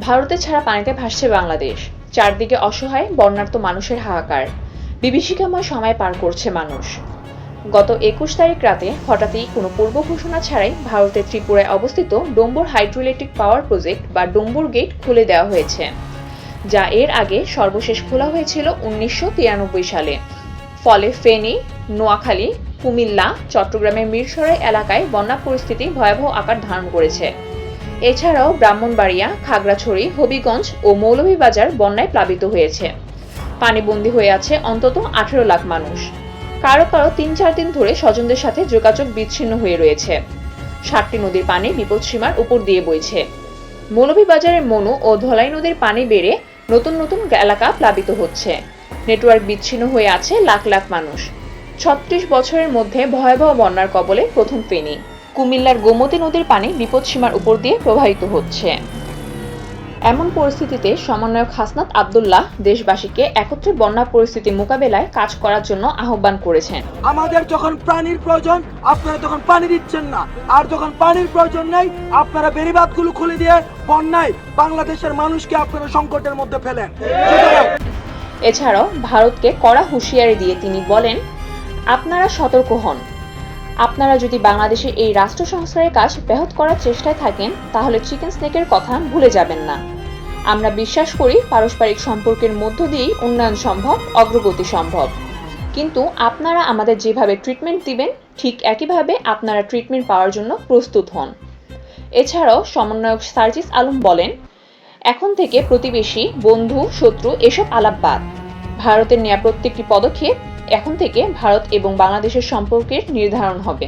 ভারতে ছাড়া পানিতে ভাসছে বাংলাদেশ। চারদিকে অসহায় বর্ণার্থ মানুষের হাহাকার। বিভীষিকাময় সময় পার করছে মানুষ। গত একুশ তারিখ রাতে হঠাৎই কোনো পূর্ব ঘোষণা ছাড়াই ভারতের ত্রিপুরায় অবস্থিত ডোম্বর হাইড্রোইলেকট্রিক পাওয়ার প্রজেক্ট বা ডোম্বর গেট খুলে দেওয়া হয়েছে, যা এর আগে সর্বশেষ খোলা হয়েছিল উনিশশো তিরানব্বই সালে। ফলে ফেনী, নোয়াখালী, কুমিল্লা, চট্টগ্রামের মিরসরাই এলাকায় বন্যা পরিস্থিতি ভয়াবহ আকার ধারণ করেছে। এছাড়াও ব্রাহ্মণবাড়িয়া, খাগড়াছড়ি, হবিগঞ্জ ও মৌলভীবাজার বন্যায় প্লাবিত হয়েছে। পানিবন্দী হয়ে আছে অন্তত আঠেরো লাখ মানুষ। কারও কারও তিন চার দিন ধরে স্বজনদের সাথে যোগাযোগ বিচ্ছিন্ন হয়ে রয়েছে। সাতটি নদীর পানি বিপদসীমার উপর দিয়ে বইছে। মৌলভীবাজারের মনু ও ধলাই নদীর পানি বেড়ে নতুন নতুন এলাকা প্লাবিত হচ্ছে। নেটওয়ার্ক বিচ্ছিন্ন হয়ে আছে লাখ লাখ মানুষ। ছত্রিশ বছরের মধ্যে ভয়াবহ বন্যার কবলে প্রথম ফেনী। কুমিল্লার গোমতী নদীর পানি বিপদসীমার উপর দিয়ে প্রবাহিত হচ্ছে। এমন পরিস্থিতিতে সমন্বয়ক হাসনাত আবদুল্লাহ দেশবাসীকে একত্রে বন্যা পরিস্থিতি মোকাবেলায় কাজ করার জন্য আহ্বান করেছেন। আমাদের যখন পানির প্রয়োজন আপনারা তখন পানি দিচ্ছেন না। আর যখন পানির প্রয়োজন নেই আপনারা বেড়িবাঁধগুলো খুলে দিয়ে বন্যায় বাংলাদেশের মানুষকে আপনারা সংকটের মধ্যে ফেলেন। এছাড়াও ভারতকে কড়া হুঁশিয়ারি দিয়ে তিনি বলেন আপনারা সতর্ক হন। আপনারা যদি বাংলাদেশে এই রাষ্ট্র সংস্কারের কাজ ব্যাহত করার চেষ্টায় থাকেন, তাহলে চিকেন স্নেকের কথা ভুলে যাবেন না। আমরা বিশ্বাস করি পারস্পরিক সম্পর্কের মধ্য দিয়েই উন্নয়ন সম্ভব, অগ্রগতি সম্ভব। কিন্তু আপনারা আমাদের যেভাবে ট্রিটমেন্ট দিবেন, ঠিক একইভাবে আপনারা ট্রিটমেন্ট পাওয়ার জন্য প্রস্তুত হন। এছাড়াও সমন্বয়ক সার্জিস আলম বলেন, এখন থেকে প্রতিবেশী, বন্ধু, শত্রু এসব আলাপ বাদ ভারতের নেওয়া প্রত্যেকটি পদক্ষেপ এখন থেকে ভারত এবং বাংলাদেশের সম্পর্কের নির্ধারণ হবে।